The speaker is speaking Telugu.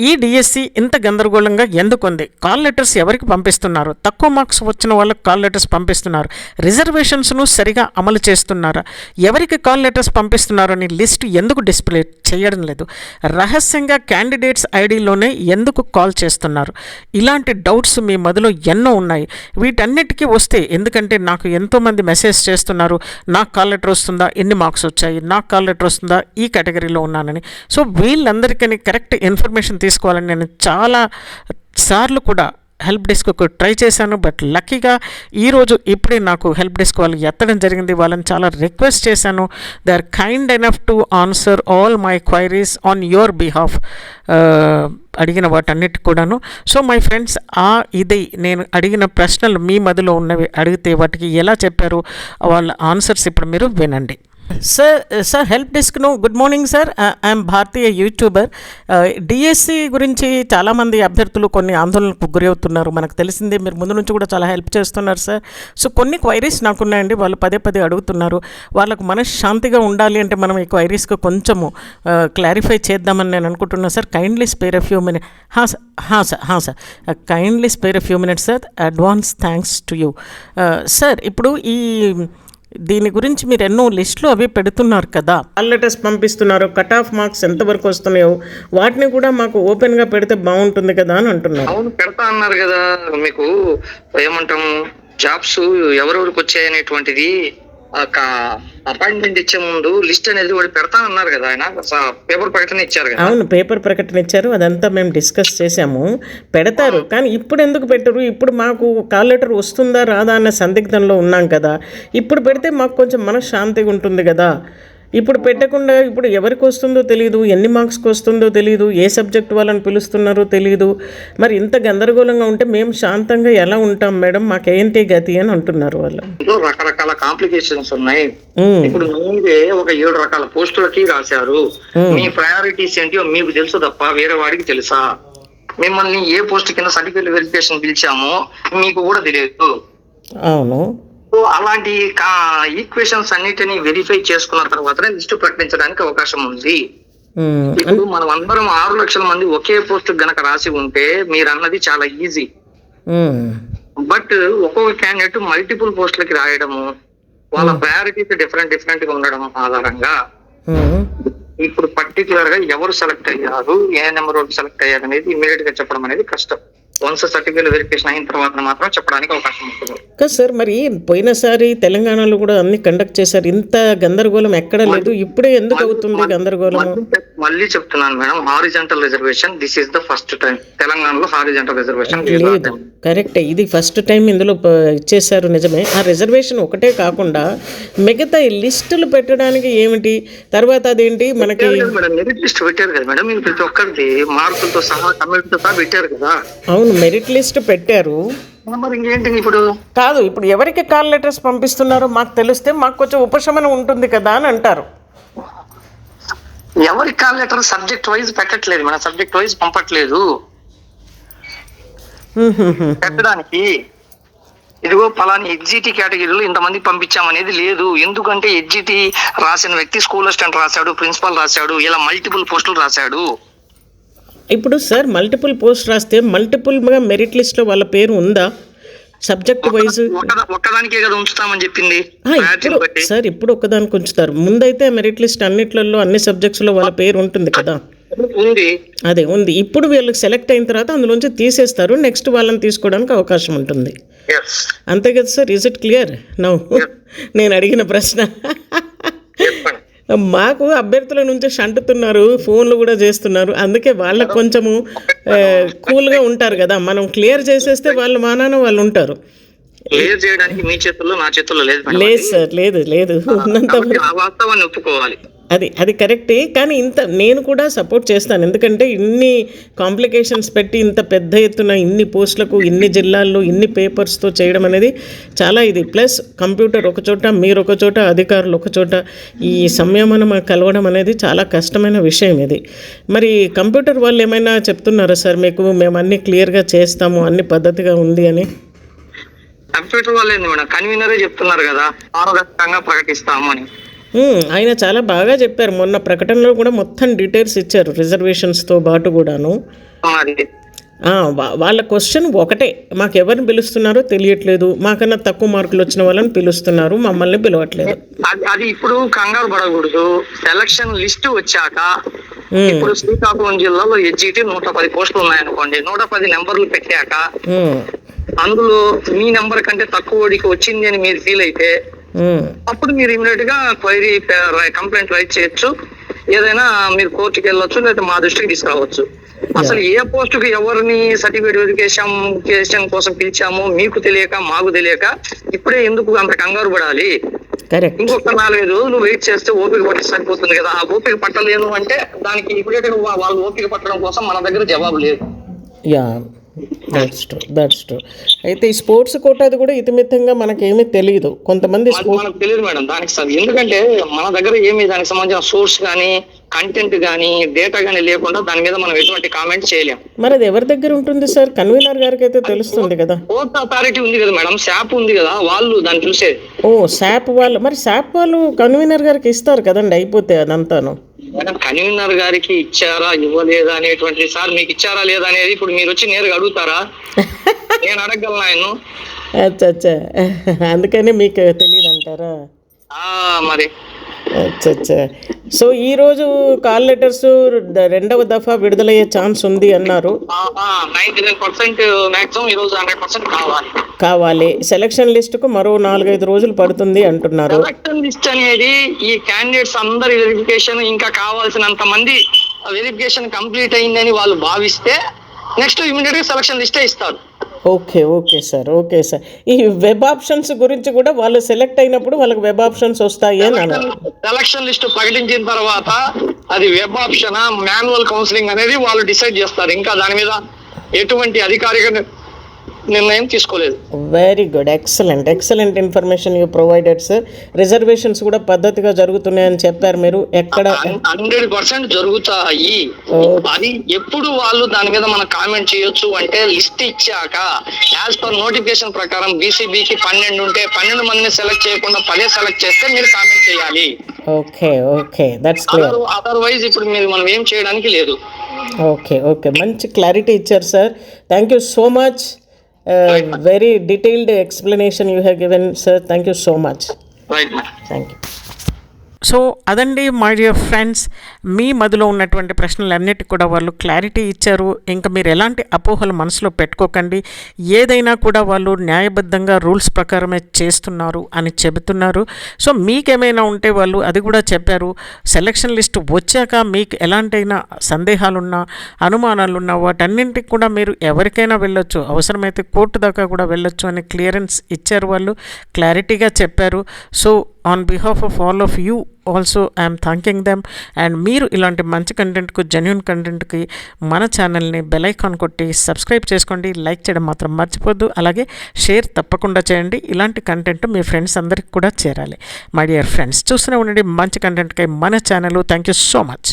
ఈ డిఎస్సి ఇంత గందరగోళంగా ఎందుకుంది కాల్ లెటర్స్ ఎవరికి పంపిస్తున్నారు? తక్కువ మార్క్స్ వచ్చిన వాళ్ళకి కాల్ లెటర్స్ పంపిస్తున్నారు. రిజర్వేషన్స్ను సరిగా అమలు చేస్తున్నారా? ఎవరికి కాల్ లెటర్స్ పంపిస్తున్నారు లిస్ట్ ఎందుకు డిస్ప్లే చేయడం లేదు? రహస్యంగా క్యాండిడేట్స్ ఐడిలోనే ఎందుకు కాల్ చేస్తున్నారు? ఇలాంటి డౌట్స్ మీ మదిలో ఎన్నో ఉన్నాయి. వీటన్నిటికీ వస్తే ఎందుకంటే నాకు ఎంతోమంది మెసేజ్ చేస్తున్నారు నాకు కాల్ లెటర్ వస్తుందా ఎన్ని మార్క్స్ వచ్చాయి నాకు కాల్ లెటర్ వస్తుందా ఈ కేటగిరీలో ఉన్నానని. సో వీళ్ళందరికీ కరెక్ట్ ఇన్ఫర్మేషన్ తీసుకోవాలని నేను చాలా సార్లు కూడా హెల్ప్ డెస్క్కు ట్రై చేశాను. బట్ లక్కీగా ఈరోజు ఇప్పుడే నాకు హెల్ప్ డెస్క్ వాళ్ళు ఎత్తడం జరిగింది. వాళ్ళని చాలా రిక్వెస్ట్ చేశాను. They are kind enough to answer all my queries on your behalf. అడిగిన వాటన్నిటి కూడాను. సో మై ఫ్రెండ్స్ ఆ ఇది నేను అడిగిన ప్రశ్నలు మీ మదిలో ఉన్నవి అడిగితే వాటికి ఎలా చెప్పారు? వాళ్ళ ఆన్సర్స్ ఇప్పుడు మీరు వినండి. సార్ సార్ హెల్ప్ డెస్క్ను good morning sir I'm Bharatiya YouTuber DSC గురించి చాలామంది అభ్యర్థులు కొన్ని ఆందోళనకు గురవుతున్నారు. మనకు తెలిసిందే మీరు ముందు నుంచి కూడా చాలా హెల్ప్ చేస్తున్నారు సార్ సో కొన్ని క్వైరీస్ నాకున్నాయండి. వాళ్ళు పదే పదే అడుగుతున్నారు. వాళ్ళకు మనశ్శాంతిగా ఉండాలి అంటే మనం ఈ క్వైరీస్కి కొంచెము uh, క్లారిఫై చేద్దామని నేను అనుకుంటున్నాను sir kindly spare a few minute హా సార్ హా సార్ హా sir kindly spare a few minutes sir advance thanks to you sir ఇప్పుడు ఈ దీని గురించి మీరు ఎన్నో లిస్టులు అవి పెడుతున్నారు కదా. కాల్ లెటర్స్ పంపిస్తున్నారు. కట్ ఆఫ్ మార్క్స్ ఎంతవరకు వస్తున్నాయో వాటిని కూడా మాకు ఓపెన్గా పెడితే బాగుంటుంది కదా అని అంటున్నారు. అవును పెడతా అన్నారు కదా. మీకు ఏమంటాము? జాబ్స్ ఎవరెవరికి వచ్చాయనేటువంటిది అపాయింట్మెంట్ ఇచ్చే ముందు లిస్ట్ అనేది కూడా పెడతా అన్నారు కదా ఆయన. పేపర్ ప్రకటన ఇచ్చారు కదా. అవును పేపర్ ప్రకటన ఇచ్చారు. అదంతా మేము డిస్కస్ చేశాము పెడతారు. కానీ ఇప్పుడు ఎందుకు పెట్టరు? ఇప్పుడు మాకు కాల్ లెటర్ వస్తుందా రాదా అన్న సందిగ్ధంలో ఉన్నాం కదా. ఇప్పుడు పెడితే మాకు కొంచెం మనశ్శాంతిగా ఉంటుంది కదా. ఇప్పుడు పెట్టకుండా ఇప్పుడు ఎవరికి వస్తుందో తెలియదు ఎన్ని మార్క్స్కి వస్తుందో తెలియదు ఏ సబ్జెక్ట్ వాళ్ళని పిలుస్తున్నారో తెలియదు మరి ఇంత గందరగోళంగా ఉంటే మేము శాంతంగా ఎలా ఉంటాం మేడం? మాకేంటి గతి అని అంటున్నారు వాళ్ళు. రకరకాల కాంప్లికేషన్స్ ఉన్నాయి. ఇప్పుడు మీరే ఒక ఏడు రకాల పోస్టులకి రాశారు. మీ ప్రయారిటీస్ ఏంటో మీకు తెలుసు తప్ప వేరే వాడికి తెలుసా? మిమ్మల్ని ఏ పోస్ట్ కింద సర్టిఫికేట్ వెరిఫికేషన్ పిలిచామో మీకు కూడా తెలియదు. అవును. సో అలాంటి ఈక్వేషన్స్ అన్నిటిని వెరిఫై చేసుకున్న తర్వాతనే లిస్టు ప్రకటించడానికి అవకాశం ఉంది. ఇప్పుడు మనం అందరం ఆరు లక్షల మంది ఒకే పోస్ట్ గనక రాసి ఉంటే మీరు అన్నది చాలా ఈజీ బట్ ఒక్కొక్క క్యాండిడేట్ మల్టిపుల్ పోస్టులకి రాయడము వాళ్ళ ప్రయారిటీస్ డిఫరెంట్ డిఫరెంట్గా ఉండడం ఆధారంగా. ఇప్పుడు పర్టికులర్గా ఎవరు సెలెక్ట్ అయ్యారు ఏ నెంబర్ సెలెక్ట్ అయ్యారు అనేది ఇమీడియట్గా చెప్పడం అనేది కష్టం. వన్స్ సర్టిఫికేట్ వెరిఫికేషన్ అయిన తర్వాత మాత్రం చెప్పడానికి అవకాశం ఉంటుంది. కదా సార్ మరి పోయినసారి తెలంగాణలో కూడా అన్ని కండక్ట్ చేశారు. ఇంత గందరగోళం ఎక్కడ లేదు. ఇప్పుడే ఎందుకు అవుతుంది గందరగోళం మళ్ళీ చెప్- మళ్ళీ చెప్తున్నాను madam. Horizontal reservation this is the first time తెలంగాణలో హారిజంటల్ రిజర్వేషన్ లేదు. కరెక్టే ఇది ఫస్ట్ టైం ఇందులో ఇచ్చేశారు నిజమే. ఆ రిజర్వేషన్ ఒకటే కాకుండా మిగతా లిస్టులు పెట్టడానికి ఏమిటి? తర్వాత అదేంటి? మనకి మేడం. లిస్ట్ పెట్టారు కదా మేడం. ప్రతి ఒక్కరికి మార్కులతో సహా కమ్యూనిటీతో సహా పెట్టారు కదా. అవును. మెరిట్ లిస్ట్ పెట్టారు. ఇప్పుడు? కాదు ఇప్పుడు ఎవరికి కాల్ లెటర్స్ పంపిస్తున్నారో మాకు తెలిస్తే మాకు కొంచెం ఉపశమనం ఉంటుంది కదా అని అంటారు. ఎవరి కాల్ లెటర్ సబ్జెక్ట్ వైజ్ పెట్టట్లేదు మన సబ్జెక్ట్ వైజ్ పంపట్లేదు. పెట్టడానికి ఇదిగో పలాని ఎగ్జిటి కేటగిరీలో ఇంతమంది పంపించామనేది లేదు. ఎందుకంటే ఎగ్జిటి రాసిన వ్యక్తి స్కూల్ అసిస్టెంట్ రాశాడు ప్రిన్సిపల్ రాశాడు ఇలా మల్టిపుల్ పోస్టులు రాశాడు. ఇప్పుడు సార్ మల్టిపుల్ పోస్ట్ రాస్తే మల్టిపుల్గా మెరిట్ లిస్ట్లో వాళ్ళ పేరు ఉందా? సబ్జెక్ట్ వైజ్ ఒక్క- ఒక్కదానికే కదా ఉంచుతామని చెప్పింది. ఇప్పుడు. సార్ ఇప్పుడు ఒకదానికి ఉంచుతారు. ముందైతే మెరిట్ లిస్ట్ అన్నిట్లలో అన్ని సబ్జెక్ట్స్లో వాళ్ళ పేరు ఉంటుంది కదా? ఉంది. అదే ఉంది. ఇప్పుడు వీళ్ళకి సెలెక్ట్ అయిన తర్వాత అందులోంచి తీసేస్తారు. నెక్స్ట్ వాళ్ళని తీసుకోవడానికి అవకాశం ఉంటుంది. అంతే కదా sir? Is it clear no నేను అడిగిన ప్రశ్న. మాకు అభ్యర్థుల నుంచి షంటుతున్నారు ఫోన్లు కూడా చేస్తున్నారు. అందుకే వాళ్ళకు కొంచెము కూల్గా ఉంటారు కదా. మనం క్లియర్ చేసేస్తే వాళ్ళు మానాన వాళ్ళు ఉంటారు. క్లియర్ చేయడానికి మీ చేతుల్లో నా చేతుల్లో లేదు. లేదు సార్ లేదు లేదు. ఉన్నంత ఆ వాస్తవాన్ని ఒప్పుకోవాలి. అది అది కరెక్టే. కానీ ఇంత నేను కూడా సపోర్ట్ చేస్తాను. ఎందుకంటే ఇన్ని కాంప్లికేషన్స్ పెట్టి ఇంత పెద్ద ఎత్తున ఇన్ని పోస్టులకు ఇన్ని జిల్లాల్లో ఇన్ని పేపర్స్తో చేయడం అనేది చాలా ఇది. ప్లస్ కంప్యూటర్ ఒక చోట మీరు ఒక చోట అధికారులు ఒక చోట ఈ సంయమనం కలవడం అనేది చాలా కష్టమైన విషయం ఇది. మరి కంప్యూటర్ వాళ్ళు ఏమైనా చెప్తున్నారా సార్ మీకు? మేము అన్ని క్లియర్గా చేస్తాము అన్ని పద్ధతిగా ఉంది అని. కంప్యూటర్ వాళ్ళు మేడం? కన్వీనరే చెప్తున్నారు కదా పారదర్శకంగా ప్రకటిస్తాము అని. ఆయన చాలా బాగా చెప్పారు. మొన్న ప్రకటనలో కూడా మొత్తం డీటెయిల్స్ ఇచ్చారు రిజర్వేషన్స్తో పాటు కూడాను. వాళ్ళ క్వశ్చన్ ఒకటే. మాకు ఎవరిని పిలుస్తున్నారో తెలియట్లేదు. మాకన్నా తక్కువ మార్కులు వచ్చిన వాళ్ళని పిలుస్తున్నారు. మమ్మల్ని పిలవట్లేదు. అది ఇప్పుడు కంగారు పడకూడదు. సెలక్షన్ లిస్ట్ వచ్చాక. ఇప్పుడు శ్రీకాకుళం జిల్లాలో ఎడ్జిటి నూట పది పోస్టులు ఉన్నాయనుకోండి. నూట పది నెంబర్లు పెట్టాక. అందులో మీ నెంబర్ కంటే తక్కువ వచ్చింది అని మీరు ఫీల్ అయితే. అప్పుడు మీరు ఇమీడియట్గా క్వైరీ కంప్లైంట్ రైట్ చేయొచ్చు. ఏదైనా మీరు కోర్టుకి వెళ్ళొచ్చు లేదా మా దృష్టికి తీసుకురావచ్చు. అసలు ఏ పోస్ట్కి ఎవరిని సర్టిఫికేట్ వెరిఫికేషన్ కోసం పిలిచామో మీకు తెలియక మాకు తెలియక ఇప్పుడే ఎందుకు అంత కంగారు పడాలి? ఇంకొక నాలుగైదు రోజులు వెయిట్ చేస్తే ఓపిక పట్టి సరిపోతుంది కదా. ఆ ఓపిక పట్టలేను అంటే దానికి ఇమీడియట్గా వాళ్ళు ఓపిక పట్టడం కోసం మన దగ్గర జవాబు లేదు. Yeah. That's true that's true అయితే ఈ స్పోర్ట్స్ కోటాది కూడా ఇతిమిత్తంగా మనకేమీ తెలియదు కొంతమంది మనకు తెలియదు మేడం దానికి ఎందుకంటే మన దగ్గర ఏమి దానికి సంబంధించిన సోర్స్ కానీ కంటెంట్ కానీ డేటా కానీ లేకుండా దాని మీద మనం ఎటువంటి కామెంట్ చేయలేం. మరి అది ఎవరి దగ్గర ఉంటుంది సార్? కన్వీనర్ గారికి అయితే తెలుస్తుంది కదా. కోర్ట్ అథారిటీ ఉంది కదా మేడం శాప్ ఉంది కదా వాళ్ళు దాన్ని చూసేది. ఓ శాప్ వాళ్ళు మరి శాప్ వాళ్ళు కన్వీనర్ గారికి ఇస్తారు కదండి అయిపోతే అదంతాను. మేడం కన్వీనర్ గారికి ఇచ్చారా ఇవ్వలేదా అనేటువంటి సార్ మీకు ఇచ్చారా లేదా అనేది ఇప్పుడు మీరు వచ్చి నేరుగా అడుగుతారా? నేను అడగగలను ఆయన అచ్చా అచ్చా అందుకని మీకు తెలియదు అంటారా ఆ మరి. అచ్చా సో ఈరోజు కాల్ లెటర్స్ రెండవ దఫా విడుదలయ్యే ఛాన్స్ ఉంది అన్నారు. ఈ రోజు కావాలి. కావాలి. సెలక్షన్ లిస్టుకు మరో నాలుగైదు రోజులు పడుతుంది అంటున్నారు. సెలక్షన్ లిస్ట్ అనేది ఈ క్యాండిడేట్స్ అందరి వెరిఫికేషన్ ఇంకా కావాల్సినంత మంది వెరిఫికేషన్ కంప్లీట్ అయిందని వాళ్ళు భావిస్తే నెక్స్ట్ ఇమీడియట్గా సెలక్షన్ లిస్టే ఇస్తారు. Okay okay sir okay sir. ఈ వెబ్ ఆప్షన్స్ గురించి కూడా వాళ్ళు సెలెక్ట్ అయినప్పుడు వాళ్ళకి వెబ్ ఆప్షన్స్ వస్తాయి అని అన్నారు. సెలక్షన్ లిస్ట్ ప్రకటించిన తర్వాత అది వెబ్ ఆప్షన్ మాన్యువల్ కౌన్సిలింగ్ అనేది వాళ్ళు డిసైడ్ చేస్తారు. ఇంకా దాని మీద ఎటువంటి అధికారిక నిర్ణయం తీసుకోలేదు. Very good excellent excellent information you provided sir reservations కూడా పద్ధతిగా జరుగుతున్నాయని చెప్పారు మీరు. ఎక్కడ హండ్రెడ్ పర్సెంట్ జరుగుతాయి. అది ఎప్పుడు వాళ్ళు దాని మీద మనం కామెంట్ చేయొచ్చు అంటే లిస్ట్ ఇచ్చాక యాజ్ పర్ నోటిఫికేషన్ ప్రకారం బీసీబీకి పన్నెండు ఉంటే పన్నెండు మందిని సెలెక్ట్ చేయకుండా పదే సెలెక్ట్ చేస్తే మీరు కామెంట్ చేయాలి. Okay okay that's clear otherwise ఇప్పుడు మీరు మనం ఏం చేయడానికి లేదు. ఓకే ఓకే మంచి క్లారిటీ ఇచ్చారు sir thank you so much Uh, very detailed explanation you have given, sir. Thank you so much. Right, Thank you. So అదండి మై డియర్ ఫ్రెండ్స్ మీ మదిలో ఉన్నటువంటి ప్రశ్నలన్నిటికీ కూడా వాళ్ళు క్లారిటీ ఇచ్చారు. ఇంకా మీరు ఎలాంటి అపోహలు మనసులో పెట్టుకోకండి. ఏదైనా కూడా వాళ్ళు న్యాయబద్ధంగా రూల్స్ ప్రకారమే చేస్తున్నారు అని చెబుతున్నారు. సో మీకేమైనా ఉంటే వాళ్ళు అది కూడా చెప్పారు. సెలక్షన్ లిస్ట్ వచ్చాక మీకు ఎలాంటైనా సందేహాలున్నా అనుమానాలున్నా వాటన్నింటికి కూడా మీరు ఎవరికైనా వెళ్ళొచ్చు. అవసరమైతే కోర్టు దాకా కూడా వెళ్ళొచ్చు అని క్లియరెన్స్ ఇచ్చారు వాళ్ళు. క్లారిటీగా చెప్పారు. So on behalf of all of you also I'm thanking them and మీరు ఇలాంటి మంచి కంటెంట్కు జెన్యున్ కంటెంట్కి మన ఛానల్ని బెలైకాన్ కొట్టి సబ్స్క్రైబ్ చేసుకోండి. లైక్ చేయడం మాత్రం మర్చిపోద్దు. అలాగే షేర్ తప్పకుండా చేయండి. ఇలాంటి కంటెంట్ మీ ఫ్రెండ్స్ అందరికి కూడా చేరాలి. మై డియర్ ఫ్రెండ్స్ చూస్తూనే ఉండండి. మంచి కంటెంట్కి మన channel thank you so much